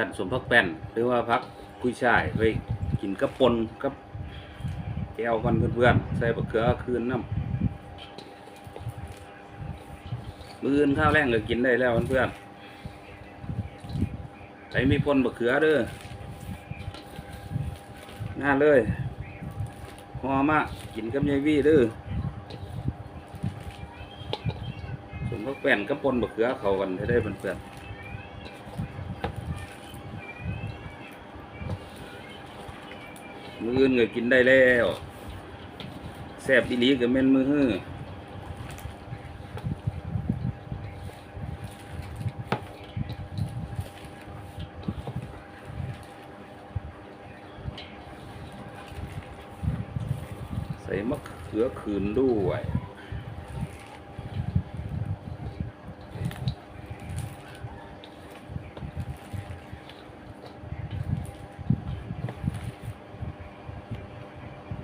ขันสมพักแป้น หรือว่าพักกุ้ยช่ายไปกินกับปนกับแก้วกันเพื่อนๆใส่บะเขือคืนน้ำมืออื่นข้าวแรงก็กินได้แล้วเพื่อนๆใครมีปนบะเขือเด้อน่าเลยหอมากินกับยายวี่เด้อสมพักแป้นกับปนบะเขือเขากันให้ได้เพื่อนๆ มืออื่นก็กินได้แล้วแซ่บดีหลีกับแม่นมือฮื้อใส่มะเขือคืนด้วย